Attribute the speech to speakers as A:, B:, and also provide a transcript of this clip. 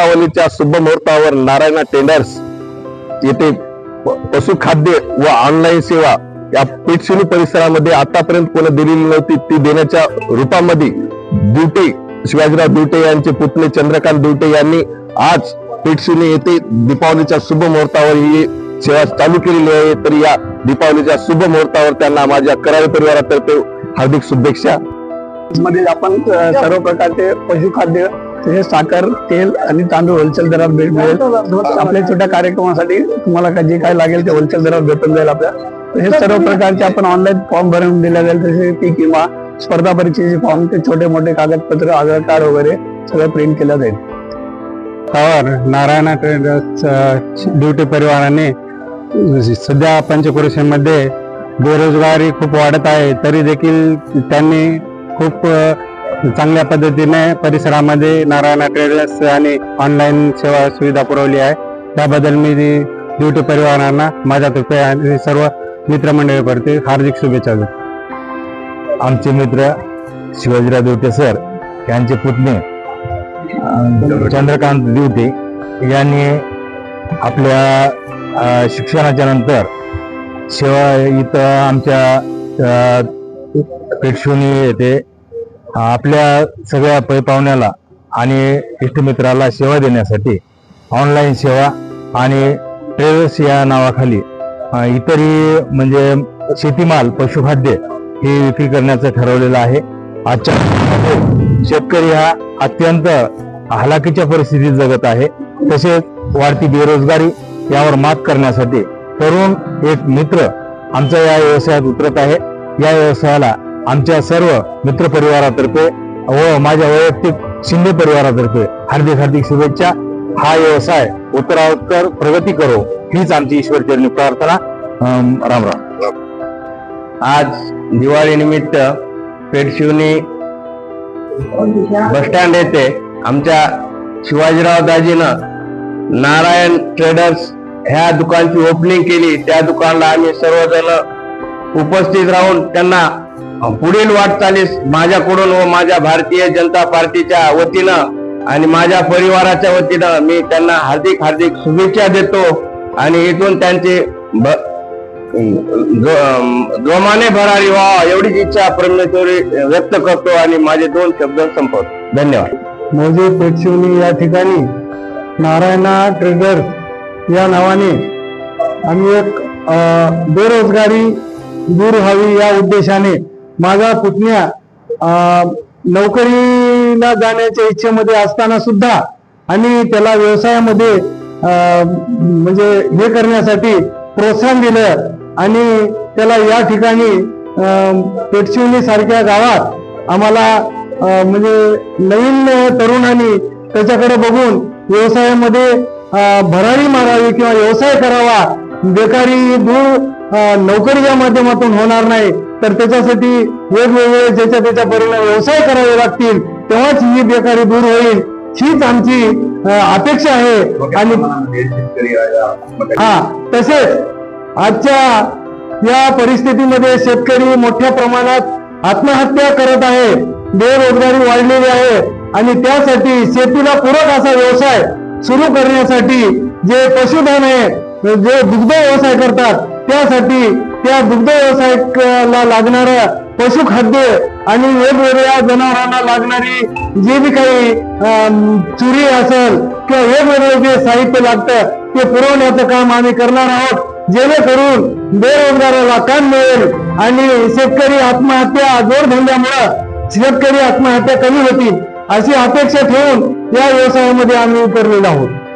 A: दीपावलीच्या शुभ मुहूर्तावर नारायणा टेंडर्स येथे पशुखाद्य व ऑनलाईन सेवा या पेठशिनी परिसरामध्ये आतापर्यंत कोणी दिलेली नव्हती. ती देण्याच्या रूपामध्ये दुटे शिवाजीराव दुटे यांचे पुतणे चंद्रकांत दुटे यांनी आज पेठशिनी येथे दीपावलीच्या शुभ मुहूर्तावर ही सेवा चालू केलेली आहे. तर या दीपावलीच्या शुभ मुहूर्तावर त्यांना माझ्या करावे परिवारातर्फे हार्दिक शुभेच्छा.
B: मध्ये आपण सर्व प्रकारचे पशुखाद्य तसेच साखर तेल आणि तांदूळ होलसेल दरात भेट मिळेल. आपल्या छोट्या कार्यक्रमासाठी तुम्हाला का जे काय लागेल ते होलसेल दरात भेटून जाईल आपल्या. तसेच सर्व प्रकारचे आपण ऑनलाईन फॉर्म भरून दिल्या जाईल तसे पीक विमा स्पर्धा परीक्षेचे फॉर्म ते छोटे मोठे कागदपत्र आधार कार्ड वगैरे सगळं प्रिंट केलं जाईल.
C: त्यावर नारायणा ट्रेडर्स ड्युटी परिवाराने सध्या पंचक्रोशीमध्ये बेरोजगारी खूप वाढत आहे तरी देखील त्यांनी खूप चांगल्या पद्धतीने परिसरामध्ये नारायणा ट्रेडर्स आणि ऑनलाईन सेवा सुविधा पुरवली आहे. त्याबद्दल मी ड्युटी परिवारांना माझ्यातर्फे आणि सर्व मित्रमंडळीवरती हार्दिक शुभेच्छा देतो.
A: आमचे मित्र शिवाजीराव देवटे सर यांचे पुतणे चंद्रकांत दिवटे यांनी आपल्या शिक्षणाच्या नंतर सेवा इथं आमच्या अं, येते येथे आपल्या सगळ्या पै पाहुण्याला आणि इष्टमित्राला सेवा देण्यासाठी ऑनलाईन सेवा आणि ट्रेडर्स या नावाखाली इतरही म्हणजे शेतीमाल पशुखाद्य हे विक्री करण्याचं ठरवलेलं आहे. आजच्या शेतकरी हा अत्यंत हलाखीच्या परिस्थितीत जगत आहे. तसेच वाढती बेरोजगारी यावर मात करण्यासाठी तरुण एक मित्र आमच्या या व्यवसायात उतरत आहे. या व्यवसायाला आमच्या सर्व मित्र परिवारातर्फे व माझ्या वैयक्तिक शिंदे परिवारातर्फे हार्दिक हार्दिक शुभेच्छा. हा व्यवसाय उत्तरात्तर प्रगती करो हीच आमची ईश्वरचरणी प्रार्थना. राम राम. आज दिवाळी निमित्त पेठशिवनी बस स्टँड येथे आमच्या शिवाजीराव दाजीनं नारायण ट्रेडर्स ह्या दुकानची ओपनिंग केली. त्या दुकानला आम्ही सर्वजण उपस्थित राहून त्यांना पुढील वाटचालीस माझ्याकडून व माझ्या भारतीय जनता पार्टीच्या वतीनं आणि माझ्या परिवाराच्या वतीनं मी त्यांना हार्दिक हार्दिक शुभेच्छा देतो. आणि इथून त्यांचे ब- जो- जोमाने भरारी व्हा एवढीच इच्छा परमेश्वरी व्यक्त करतो आणि माझे दोन शब्द संपवतो. धन्यवाद.
C: मोजे पेटशिवनी या ठिकाणी नारायणा ट्रेडर्स या नावाने आम्ही एक बेरोजगारी दूर व्हावी या उद्देशाने माझा पुतण्या नोकरीला जाण्याच्या इच्छेमध्ये असताना सुद्धा आणि त्याला व्यवसायामध्ये म्हणजे हे करण्यासाठी प्रोत्साहन दिलं आणि त्याला या ठिकाणी पेटशिवणी सारख्या गावात आम्हाला म्हणजे नवीन तरुणांनी त्याच्याकडे बघून व्यवसायामध्ये भरारी मारावी किंवा व्यवसाय करावा बेकारी दूर अ, नोकरीच्या माध्यमातून होणार नाही. तर त्याच्यासाठी वेगवेगळे ज्याच्या त्याच्या परिणाम व्यवसाय करावे लागतील तेव्हाच ही बेकारी दूर होईल. हीच आमची अपेक्षा आहे. आणि हा तसेच आजच्या या परिस्थितीमध्ये शेतकरी मोठ्या प्रमाणात आत्महत्या करत आहे बेरोजगारी वाढलेली आहे. आणि त्यासाठी शेतीला पूरक असा व्यवसाय सुरू करण्यासाठी जे पशुधन आहे जे दुग्ध व्यवसाय करतात त्यासाठी त्या दुग्ध व्यवसायाला लागणारं पशुखाद्य आणि वेगवेगळ्या जनावरांना लागणारी जे बी काही अं, चुरी असेल किंवा वेगवेगळे जे साहित्य लागतं ते पुरवण्याचं काम आम्ही करणार आहोत. जेणेकरून बेरोजगाराला काम मिळेल आणि शेतकरी आत्महत्या जोडधंद्यामुळं शेतकरी आत्महत्या कमी होतील अशी अपेक्षा ठेवून या व्यवसायामध्ये आम्ही उतरलेलो आहोत.